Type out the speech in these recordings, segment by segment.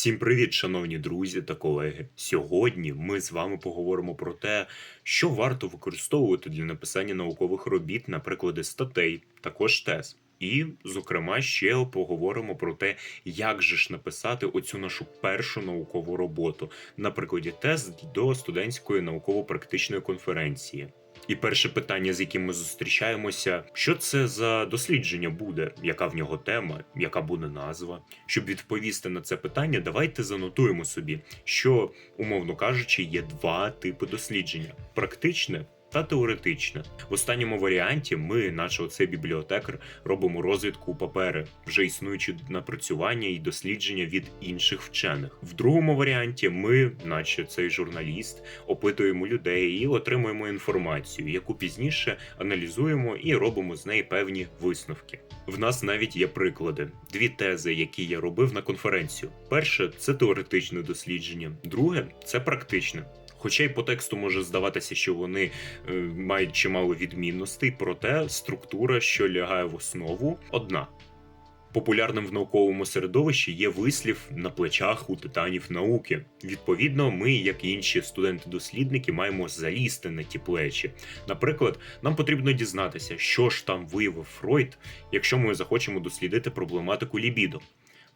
Всім привіт, шановні друзі та колеги. Сьогодні ми з вами поговоримо про те, що варто використовувати для написання наукових робіт на приклади статей, також тез. І, зокрема, ще поговоримо про те, як же ж написати оцю нашу першу наукову роботу на прикладі тез до студентської науково-практичної конференції. І перше питання, з яким ми зустрічаємося, що це за дослідження буде, яка в нього тема, яка буде назва. Щоб відповісти на це питання, давайте занотуємо собі, що, умовно кажучи, є два типи дослідження: практичне. Та теоретичне. В останньому варіанті ми, наче оцей бібліотекар, робимо розвідку папери, вже існуючі напрацювання і дослідження від інших вчених. В другому варіанті ми, наче цей журналіст, опитуємо людей і отримуємо інформацію, яку пізніше аналізуємо і робимо з неї певні висновки. В нас навіть є приклади: дві тези, які я робив на конференцію. Перше це теоретичне дослідження, друге це практичне. Хоча й по тексту може здаватися, що вони е, мають чимало відмінностей, проте структура, що лягає в основу, одна. Популярним в науковому середовищі є вислів на плечах у титанів науки. Відповідно, ми, як і інші студенти-дослідники, маємо залізти на ті плечі. Наприклад, нам потрібно дізнатися, що ж там виявив Фройд, якщо ми захочемо дослідити проблематику лібідо.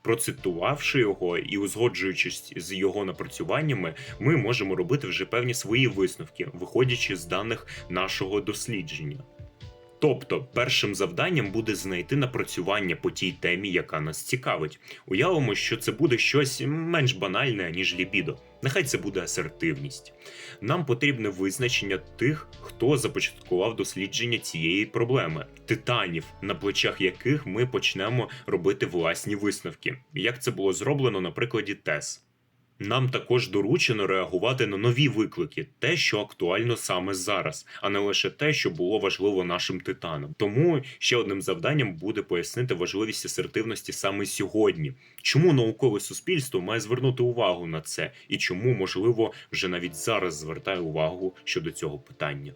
Процитувавши його і узгоджуючись з його напрацюваннями, ми можемо робити вже певні свої висновки, виходячи з даних нашого дослідження. Тобто, першим завданням буде знайти напрацювання по тій темі, яка нас цікавить. Уявимо, що це буде щось менш банальне, ніж лібідо. Нехай це буде асертивність. Нам потрібне визначення тих, хто започаткував дослідження цієї проблеми, титанів, на плечах яких ми почнемо робити власні висновки, як це було зроблено на прикладі ТЕС. Нам також доручено реагувати на нові виклики, те, що актуально саме зараз, а не лише те, що було важливо нашим титанам. Тому ще одним завданням буде пояснити важливість асертивності саме сьогодні. Чому наукове суспільство має звернути увагу на це, і чому, можливо, вже навіть зараз звертає увагу щодо цього питання.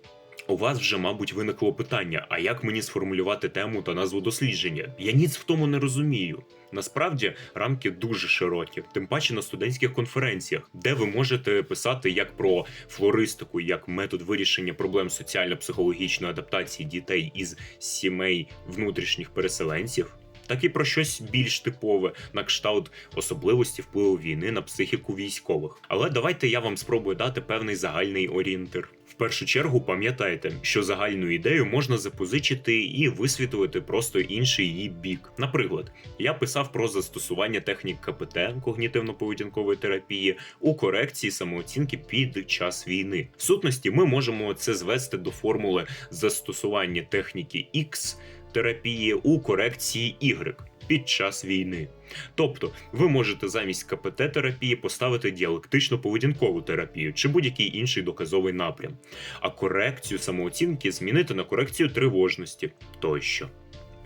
У вас вже, мабуть, виникло питання: а як мені сформулювати тему та назву дослідження? Я ніц в тому не розумію. Насправді рамки дуже широкі, тим паче на студентських конференціях, де ви можете писати як про флористику, як метод вирішення проблем соціально-психологічної адаптації дітей із сімей внутрішніх переселенців. Так і про щось більш типове на кшталт особливості впливу війни на психіку військових. Але давайте я вам спробую дати певний загальний орієнтир. В першу чергу пам'ятайте, що загальну ідею можна запозичити і висвітлити просто інший її бік. Наприклад, я писав про застосування технік КПТ когнітивно-поведінкової терапії у корекції самооцінки під час війни. В сутності ми можемо це звести до формули застосування техніки X терапії у корекції Y під час війни. Тобто, ви можете замість КПТ-терапії поставити діалектично-поведінкову терапію чи будь-який інший доказовий напрям, а корекцію самооцінки змінити на корекцію тривожності тощо.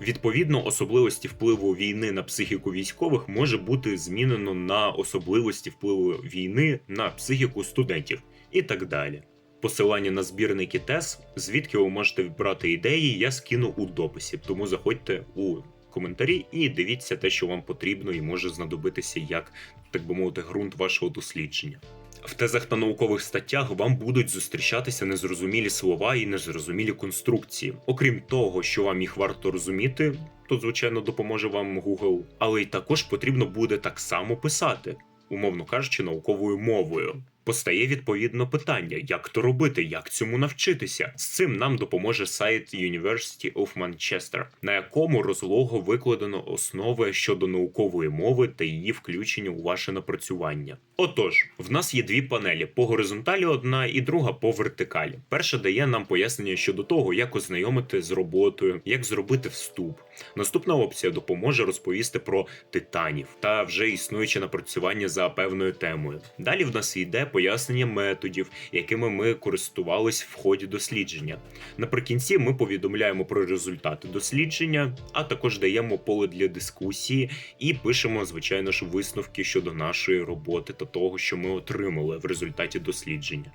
Відповідно, особливості впливу війни на психіку військових може бути змінено на особливості впливу війни на психіку студентів і так далі. Посилання на збірники ТЕС, звідки ви можете брати ідеї, я скину у дописі, тому заходьте у коментарі і дивіться те, що вам потрібно, і може знадобитися як, так би мовити, ґрунт вашого дослідження. В тезах та наукових статтях вам будуть зустрічатися незрозумілі слова і незрозумілі конструкції. Окрім того, що вам їх варто розуміти, то звичайно допоможе вам Google, але й також потрібно буде так само писати, умовно кажучи, науковою мовою. Постає відповідно питання, як то робити, як цьому навчитися. З цим нам допоможе сайт University of Manchester, на якому розлого викладено основи щодо наукової мови та її включення у ваше напрацювання. Отож, в нас є дві панелі: по горизонталі одна і друга по вертикалі. Перша дає нам пояснення щодо того, як ознайомити з роботою, як зробити вступ. Наступна опція допоможе розповісти про титанів та вже існуюче напрацювання за певною темою. Далі в нас йде пояснення методів, якими ми користувались в ході дослідження. Наприкінці ми повідомляємо про результати дослідження, а також даємо поле для дискусії і пишемо, звичайно ж, висновки щодо нашої роботи та того, що ми отримали в результаті дослідження.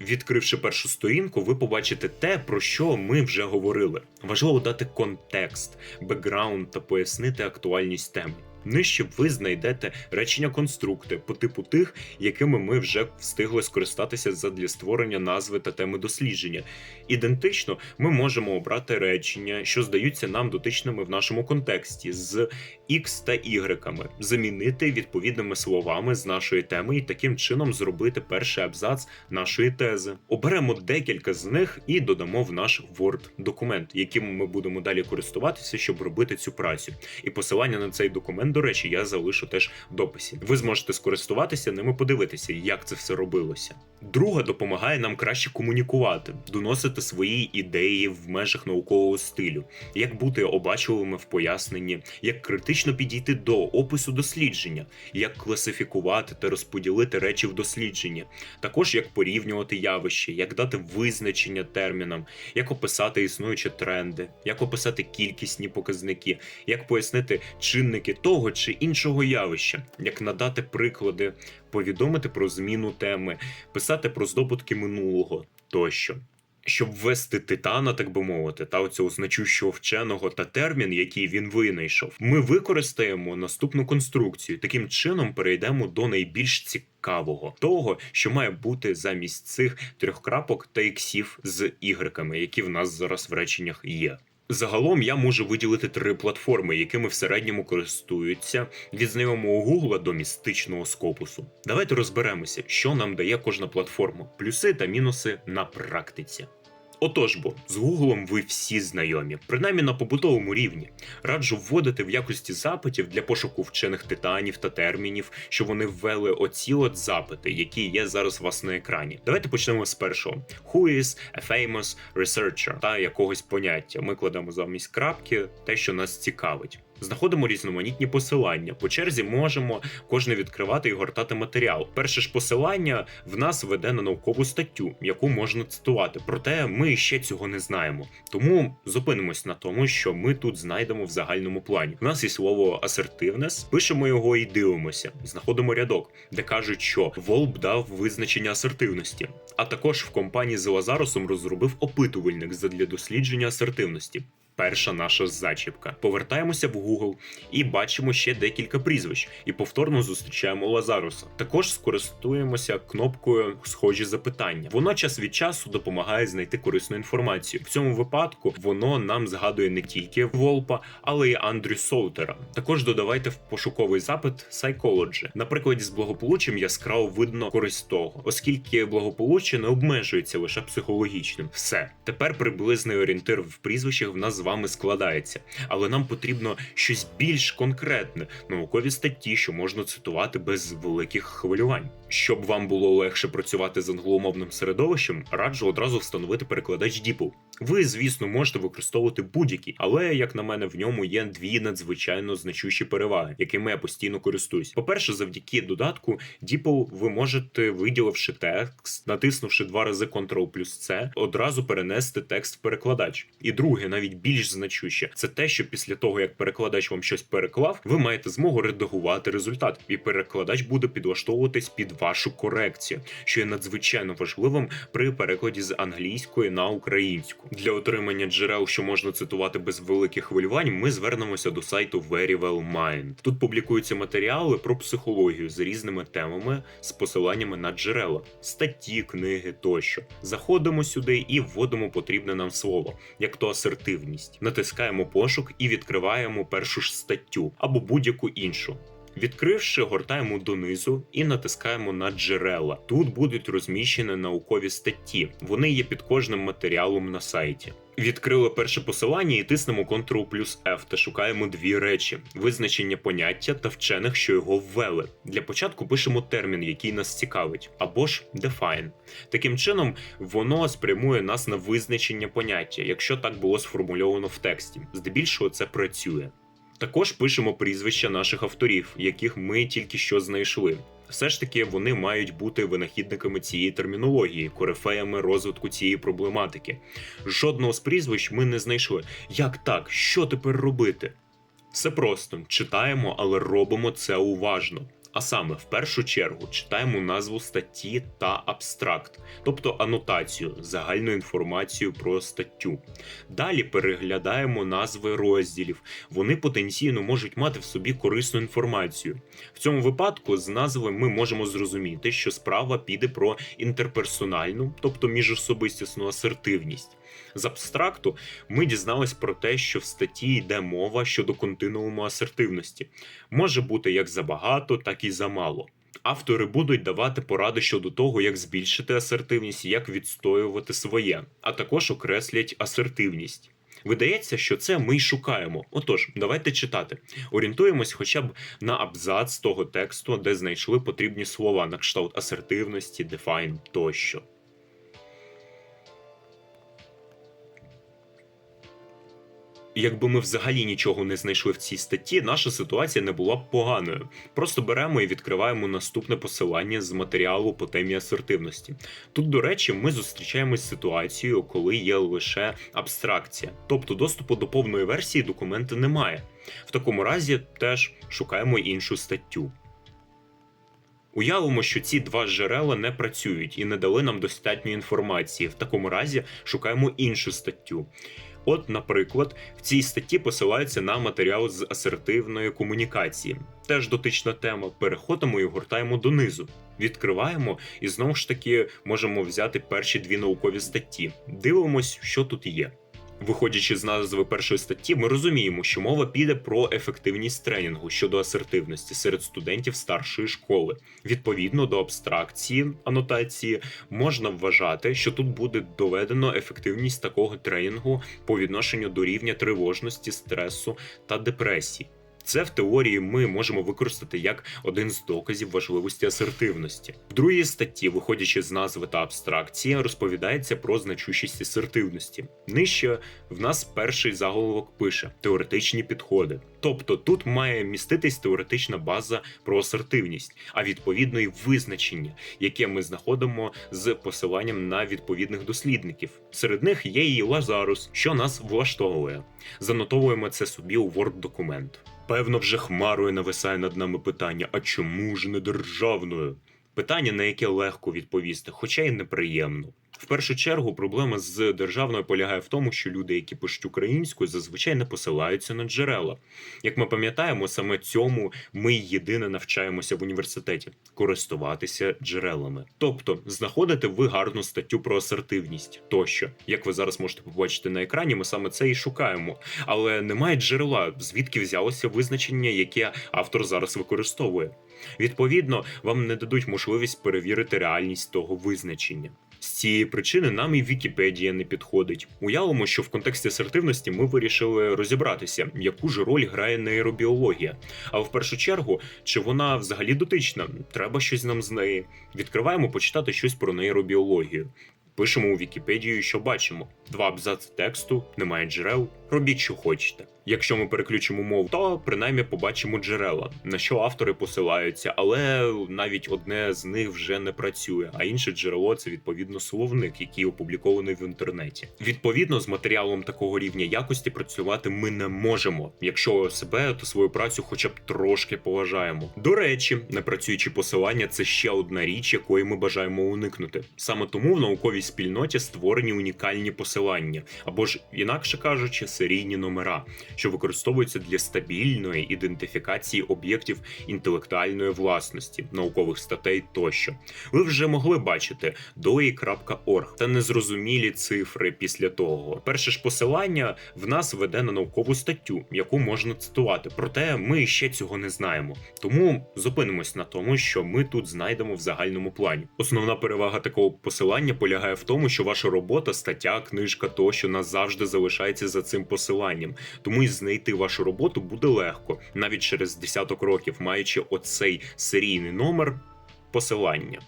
Відкривши першу сторінку, ви побачите те, про що ми вже говорили. Важливо дати контекст, бекграунд та пояснити актуальність теми. Нижче ви знайдете речення-конструкти по типу тих, якими ми вже встигли скористатися задля створення назви та теми дослідження. Ідентично ми можемо обрати речення, що здаються нам дотичними в нашому контексті з X та Y, замінити відповідними словами з нашої теми і таким чином зробити перший абзац нашої тези. Оберемо декілька з них і додамо в наш Word документ, яким ми будемо далі користуватися, щоб робити цю працю. І посилання на цей документ, до речі, я залишу теж в дописі. Ви зможете скористуватися ними, подивитися, як це все робилося. Друга допомагає нам краще комунікувати, доносити свої ідеї в межах наукового стилю, як бути обачливими в поясненні, як критично підійти до опису дослідження, як класифікувати та розподілити речі в дослідженні, також як порівнювати явища, як дати визначення термінам, як описати існуючі тренди, як описати кількісні показники, як пояснити чинники того чи іншого явища, як надати приклади, повідомити про зміну теми, писати про здобутки минулого тощо. Щоб ввести титана, так би мовити, та оцього значущого вченого та термін, який він винайшов, ми використаємо наступну конструкцію. Таким чином перейдемо до найбільш цікавого того, що має бути замість цих трьох крапок та іксів з ігреками, які в нас зараз в реченнях є. Загалом я можу виділити три платформи, якими в середньому користуються від знайомого Гугла до містичного скопусу. Давайте розберемося, що нам дає кожна платформа, плюси та мінуси на практиці. Отож бо, з Гуглом ви всі знайомі, принаймні на побутовому рівні. Раджу вводити в якості запитів для пошуку вчених титанів та термінів, що вони ввели оці от запити, які є зараз у вас на екрані. Давайте почнемо з першого: Who is a famous researcher? та якогось поняття. Ми кладемо замість крапки те, що нас цікавить. Знаходимо різноманітні посилання. По черзі можемо кожне відкривати і гортати матеріал. Перше ж посилання в нас веде на наукову статтю, яку можна цитувати. Проте ми ще цього не знаємо. Тому зупинимось на тому, що ми тут знайдемо в загальному плані. У нас є слово асертивнес, пишемо його і дивимося. Знаходимо рядок, де кажуть, що Волб дав визначення асертивності. А також в компанії з Лазарусом розробив опитувальник задля дослідження асертивності. Перша наша зачіпка. Повертаємося в Google і бачимо ще декілька прізвищ, і повторно зустрічаємо Лазаруса. Також скористуємося кнопкою Схожі запитання. Воно час від часу допомагає знайти корисну інформацію. В цьому випадку воно нам згадує не тільки Волпа, але й Андрю Солтера. Також додавайте в пошуковий запит Psychology. На прикладі з благополуччям яскраво видно користь того, оскільки благополуччя не обмежується лише психологічним. Все тепер приблизний орієнтир в прізвищах в нас вами складається, але нам потрібно щось більш конкретне, наукові статті, що можна цитувати без великих хвилювань. Щоб вам було легше працювати з англомовним середовищем, раджу одразу встановити перекладач DeepL. Ви, звісно, можете використовувати будь-який, але як на мене, в ньому є дві надзвичайно значущі переваги, якими я постійно користуюсь. По-перше, завдяки додатку DeepL ви можете, виділивши текст, натиснувши два рази Ctrl плюс C, одразу перенести текст в перекладач. І друге, навіть більш значуще, це те, що після того як перекладач вам щось переклав, ви маєте змогу редагувати результат, і перекладач буде підлаштовуватись під вашу корекцію, що є надзвичайно важливим при перекладі з англійської на українську. Для отримання джерел, що можна цитувати без великих хвилювань, ми звернемося до сайту Very Well Mind. Тут публікуються матеріали про психологію з різними темами з посиланнями на джерела, статті, книги тощо. Заходимо сюди і вводимо потрібне нам слово, як то асертивність. Натискаємо пошук і відкриваємо першу ж статтю або будь-яку іншу. Відкривши, гортаємо донизу і натискаємо на джерела. Тут будуть розміщені наукові статті. Вони є під кожним матеріалом на сайті. Відкрили перше посилання і тиснемо Ctrl плюс F та шукаємо дві речі: визначення поняття та вчених, що його ввели. Для початку пишемо термін, який нас цікавить, або ж define. Таким чином, воно спрямує нас на визначення поняття, якщо так було сформульовано в тексті. Здебільшого це працює. Також пишемо прізвища наших авторів, яких ми тільки що знайшли. Все ж таки вони мають бути винахідниками цієї термінології, корифеями розвитку цієї проблематики. Жодного з прізвищ ми не знайшли. Як так? Що тепер робити? Все просто читаємо, але робимо це уважно. А саме, в першу чергу читаємо назву статті та абстракт, тобто анотацію, загальну інформацію про статтю. Далі переглядаємо назви розділів. Вони потенційно можуть мати в собі корисну інформацію. В цьому випадку з назви ми можемо зрозуміти, що справа піде про інтерперсональну, тобто міжособистісну асертивність. З абстракту ми дізнались про те, що в статті йде мова щодо континууму асертивності. Може бути як забагато, так і замало. Автори будуть давати поради щодо того, як збільшити асертивність, як відстоювати своє, а також окреслять асертивність. Видається, що це ми й шукаємо. Отож, давайте читати. Орієнтуємось хоча б на абзац того тексту, де знайшли потрібні слова на кшталт асертивності, define тощо. Якби ми взагалі нічого не знайшли в цій статті, наша ситуація не була б поганою. Просто беремо і відкриваємо наступне посилання з матеріалу по темі асертивності. Тут, до речі, ми зустрічаємось з ситуацією, коли є лише абстракція, тобто доступу до повної версії документа немає. В такому разі теж шукаємо іншу статтю. Уявимо, що ці два джерела не працюють і не дали нам достатньо інформації. В такому разі шукаємо іншу статтю. От, наприклад, в цій статті посилається на матеріал з асертивної комунікації. Теж дотична тема. Переходимо і гортаємо донизу. Відкриваємо і знову ж таки можемо взяти перші дві наукові статті. Дивимось, що тут є. Виходячи з назви першої статті, ми розуміємо, що мова піде про ефективність тренінгу щодо асертивності серед студентів старшої школи. Відповідно до абстракції анотації, можна вважати, що тут буде доведено ефективність такого тренінгу по відношенню до рівня тривожності, стресу та депресії. Це в теорії ми можемо використати як один з доказів важливості асертивності. В другій статті, виходячи з назви та абстракції, розповідається про значущість асертивності. Нижче в нас перший заголовок пише теоретичні підходи. Тобто тут має міститись теоретична база про асертивність, а відповідно і визначення, яке ми знаходимо з посиланням на відповідних дослідників. Серед них є і Лазарус, що нас влаштовує. Занотовуємо це собі у Word документ. Певно, вже хмарою нависає над нами питання: а чому ж не державною? Питання, на яке легко відповісти, хоча й неприємно. В першу чергу проблема з державною полягає в тому, що люди, які пишуть українською, зазвичай не посилаються на джерела. Як ми пам'ятаємо, саме цьому ми єдине навчаємося в університеті користуватися джерелами. Тобто знаходите ви гарну статтю про асертивність тощо. Як ви зараз можете побачити на екрані, ми саме це і шукаємо. Але немає джерела, звідки взялося визначення, яке автор зараз використовує. Відповідно, вам не дадуть можливість перевірити реальність того визначення. З цієї причини нам і Вікіпедія не підходить. Уявимо, що в контексті асертивності ми вирішили розібратися, яку ж роль грає нейробіологія. А в першу чергу, чи вона взагалі дотична? Треба щось нам з неї. Відкриваємо почитати щось про нейробіологію. Пишемо у Вікіпедію, що бачимо: два абзаци тексту, немає джерел. Робіть, що хочете. Якщо ми переключимо мову, то принаймні побачимо джерела, на що автори посилаються, але навіть одне з них вже не працює, а інше джерело це відповідно словник, який опублікований в інтернеті. Відповідно, з матеріалом такого рівня якості працювати ми не можемо, якщо себе та свою працю, хоча б трошки поважаємо. До речі, непрацюючі посилання це ще одна річ, якої ми бажаємо уникнути. Саме тому в науковій спільноті створені унікальні посилання, або ж інакше кажучи, серійні номера що використовуються для стабільної ідентифікації об'єктів інтелектуальної власності, наукових статей тощо. Ви вже могли бачити doi.org та незрозумілі цифри після того. Перше ж посилання в нас веде на наукову статтю, яку можна цитувати. Проте ми ще цього не знаємо. Тому зупинимось на тому, що ми тут знайдемо в загальному плані. Основна перевага такого посилання полягає в тому, що ваша робота, стаття, книжка тощо назавжди залишається за цим посиланням. Тому і знайти вашу роботу буде легко, навіть через десяток років, маючи оцей серійний номер посилання.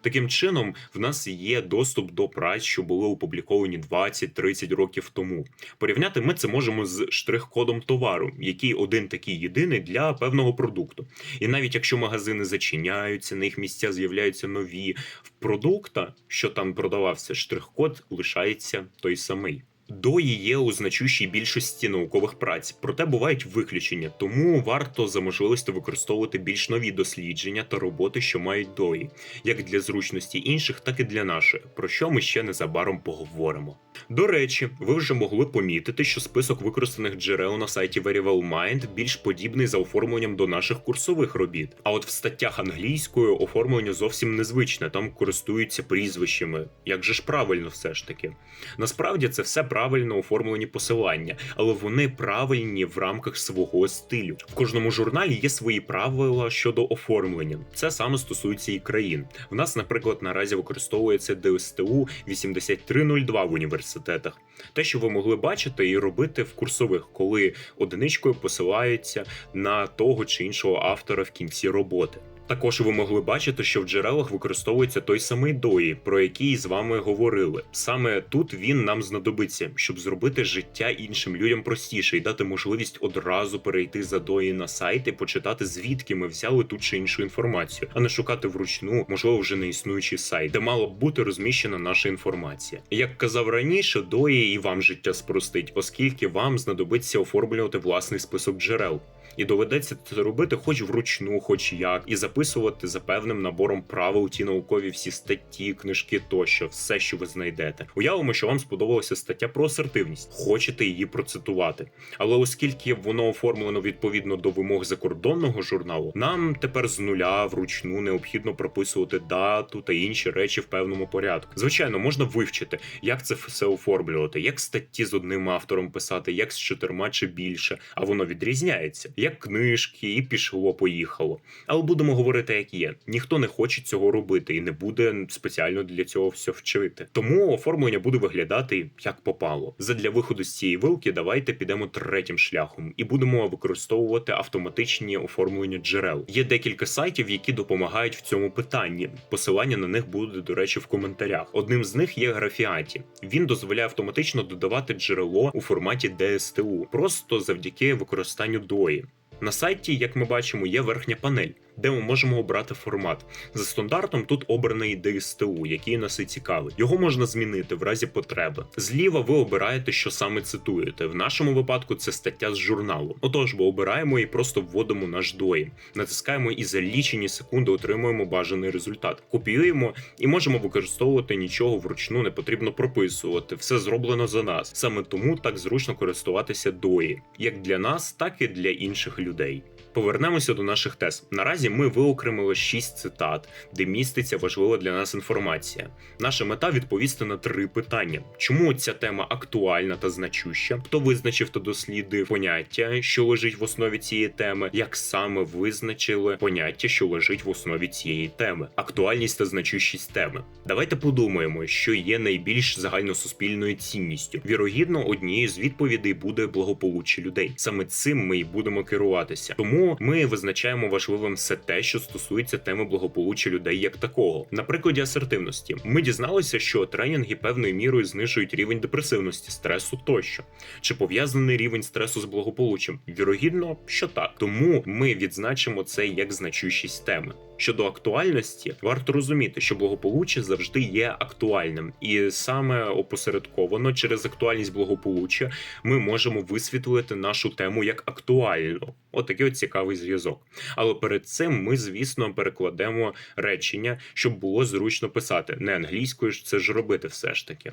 Таким чином, в нас є доступ до праць, що були опубліковані 20-30 років тому. Порівняти ми це можемо з штрих-кодом товару, який один такий єдиний для певного продукту. І навіть якщо магазини зачиняються, на їх місця з'являються нові в продукта, що там продавався, штрих-код лишається той самий. Дої є у значущій більшості наукових праць, проте бувають виключення, тому варто за можливості використовувати більш нові дослідження та роботи, що мають дої, як для зручності інших, так і для нашої, про що ми ще незабаром поговоримо. До речі, ви вже могли помітити, що список використаних джерел на сайті Very Mind більш подібний за оформленням до наших курсових робіт. А от в статтях англійською оформлення зовсім незвичне, там користуються прізвищами. Як же ж правильно все ж таки? Насправді це все правильно оформлені посилання, але вони правильні в рамках свого стилю. В кожному журналі є свої правила щодо оформлення. Це саме стосується і країн. В нас, наприклад, наразі використовується ДСТУ 8302 в університетах. Те, що ви могли бачити і робити в курсових, коли одиничкою посилаються на того чи іншого автора в кінці роботи. Також ви могли бачити, що в джерелах використовується той самий дої, про який з вами говорили. Саме тут він нам знадобиться, щоб зробити життя іншим людям простіше і дати можливість одразу перейти за дої на сайт і почитати, звідки ми взяли ту чи іншу інформацію, а не шукати вручну, можливо, вже не існуючий сайт, де мала б бути розміщена наша інформація. Як казав раніше, дої і вам життя спростить, оскільки вам знадобиться оформлювати власний список джерел. І доведеться це робити хоч вручну, хоч як, і записувати за певним набором правил ті наукові всі статті, книжки тощо, все, що ви знайдете. Уявимо, що вам сподобалася стаття про асертивність, хочете її процитувати. Але оскільки воно оформлено відповідно до вимог закордонного журналу, нам тепер з нуля вручну необхідно прописувати дату та інші речі в певному порядку. Звичайно, можна вивчити, як це все оформлювати, як статті з одним автором писати, як з чотирма чи більше, а воно відрізняється як книжки, і пішло, поїхало. Але будемо говорити, як є. Ніхто не хоче цього робити і не буде спеціально для цього все вчити. Тому оформлення буде виглядати як попало. Задля виходу з цієї вилки давайте підемо третім шляхом і будемо використовувати автоматичні оформлення джерел. Є декілька сайтів, які допомагають в цьому питанні. Посилання на них буде, до речі, в коментарях. Одним з них є Графіаті. Він дозволяє автоматично додавати джерело у форматі DSTU, просто завдяки використанню DOI. На сайті, як ми бачимо, є верхня панель, де ми можемо обрати формат. За стандартом тут обраний DSTU, який нас і цікавить. Його можна змінити в разі потреби. Зліва ви обираєте, що саме цитуєте. В нашому випадку це стаття з журналу. Отож, ми обираємо і просто вводимо наш дої, натискаємо і за лічені секунди отримуємо бажаний результат. Копіюємо і можемо використовувати нічого вручну, не потрібно прописувати. Все зроблено за нас. Саме тому так зручно користуватися дої, як для нас, так і для інших людей. Повернемося до наших тез. Наразі ми виокремили 6 цитат, де міститься важлива для нас інформація. Наша мета відповісти на три питання: чому ця тема актуальна та значуща? Хто визначив та дослідив поняття, що лежить в основі цієї теми? Як саме визначили поняття, що лежить в основі цієї теми? Актуальність та значущість теми. Давайте подумаємо, що є найбільш загальносуспільною цінністю. Вірогідно, однією з відповідей буде благополуччя людей. Саме цим ми й будемо керуватися. Тому ми визначаємо важливим все те, що стосується теми благополуччя людей як такого. На прикладі асертивності ми дізналися, що тренінги певною мірою знижують рівень депресивності, стресу тощо. Чи пов'язаний рівень стресу з благополуччям? Вірогідно, що так. Тому ми відзначимо це як значущість теми. Щодо актуальності, варто розуміти, що благополуччя завжди є актуальним, і саме опосередковано через актуальність благополуччя ми можемо висвітлити нашу тему як актуальну. Отакий от цікавий зв'язок. Але перед цим ми, звісно, перекладемо речення, щоб було зручно писати. Не англійською ж це ж робити все ж таки.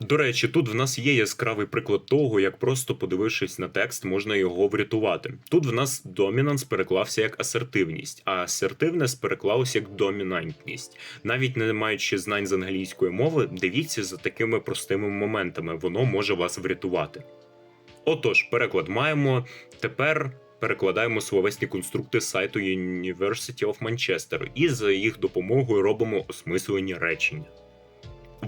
До речі, тут в нас є яскравий приклад того, як просто подивившись на текст, можна його врятувати. Тут в нас домінанс переклався як асертивність, а асертивнес переклалося як домінантність. Навіть не маючи знань з англійської мови, дивіться за такими простими моментами, воно може вас врятувати. Отож, переклад маємо тепер. Перекладаємо словесні конструкти сайту University of Manchester і за їх допомогою робимо осмислені речення.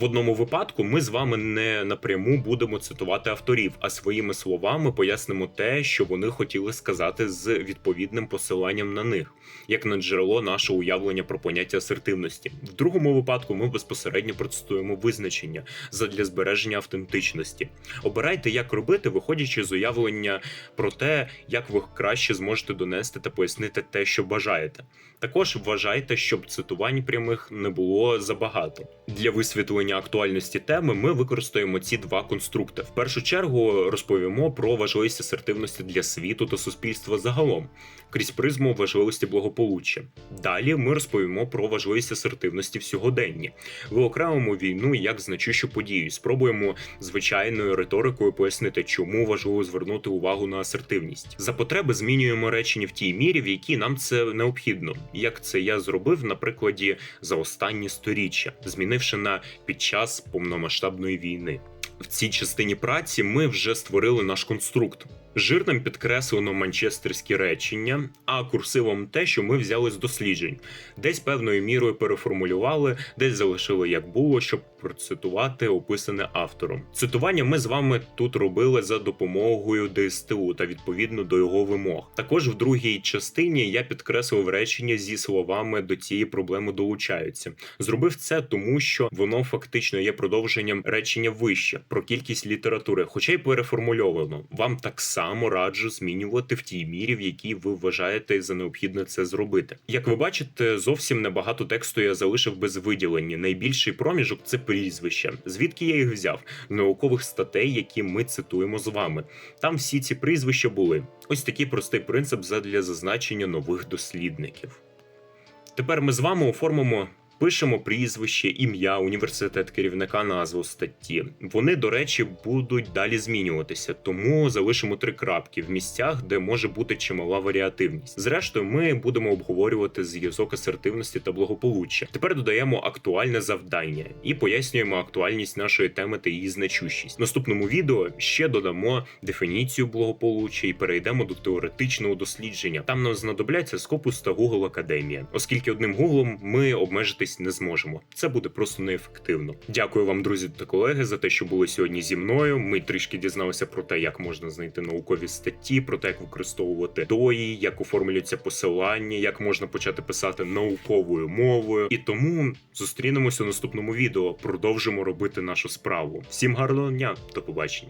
В одному випадку ми з вами не напряму будемо цитувати авторів, а своїми словами пояснимо те, що вони хотіли сказати з відповідним посиланням на них, як на джерело нашого уявлення про поняття асертивності. В другому випадку ми безпосередньо процитуємо визначення задля збереження автентичності. Обирайте, як робити, виходячи з уявлення про те, як ви краще зможете донести та пояснити те, що бажаєте. Також вважайте, щоб цитувань прямих не було забагато для висвітлення актуальності теми ми використаємо ці два конструкти. В першу чергу розповімо про важливість асертивності для світу та суспільства загалом крізь призму важливості благополуччя. Далі ми розповімо про важливість асертивності в сьогоденні. Виокремимо війну як значущу подію. Спробуємо звичайною риторикою пояснити, чому важливо звернути увагу на асертивність. За потреби змінюємо речення в тій мірі, в якій нам це необхідно. Як це я зробив на прикладі за останні сторіччя, змінивши на під час повномасштабної війни. В цій частині праці ми вже створили наш конструкт. Жирним підкреслено манчестерські речення, а курсивом те, що ми взяли з досліджень, десь певною мірою переформулювали, десь залишили як було, щоб процитувати описане автором. Цитування ми з вами тут робили за допомогою ДСТУ та відповідно до його вимог. Також в другій частині я підкреслив речення зі словами до цієї проблеми долучаються. Зробив це тому, що воно фактично є продовженням речення вище про кількість літератури, хоча й переформульовано. Вам так само раджу змінювати в тій мірі, в якій ви вважаєте за необхідне це зробити. Як ви бачите, зовсім небагато тексту я залишив без виділення. Найбільший проміжок це прізвище. Звідки я їх взяв? Наукових статей, які ми цитуємо з вами. Там всі ці прізвища були. Ось такий простий принцип задля зазначення нових дослідників. Тепер ми з вами оформимо. Пишемо прізвище, ім'я, університет керівника, назву статті. Вони, до речі, будуть далі змінюватися, тому залишимо три крапки в місцях, де може бути чимала варіативність. Зрештою, ми будемо обговорювати зв'язок асертивності та благополуччя. Тепер додаємо актуальне завдання і пояснюємо актуальність нашої теми та її значущість. В наступному відео ще додамо дефініцію благополуччя і перейдемо до теоретичного дослідження. Там нам знадобляться Scopus та Google Академія, оскільки одним гуглом ми обмежитись не зможемо. Це буде просто неефективно. Дякую вам, друзі та колеги, за те, що були сьогодні зі мною. Ми трішки дізналися про те, як можна знайти наукові статті, про те, як використовувати дої, як оформлюються посилання, як можна почати писати науковою мовою. І тому зустрінемося у наступному відео. Продовжимо робити нашу справу. Всім гарного дня, до побачення.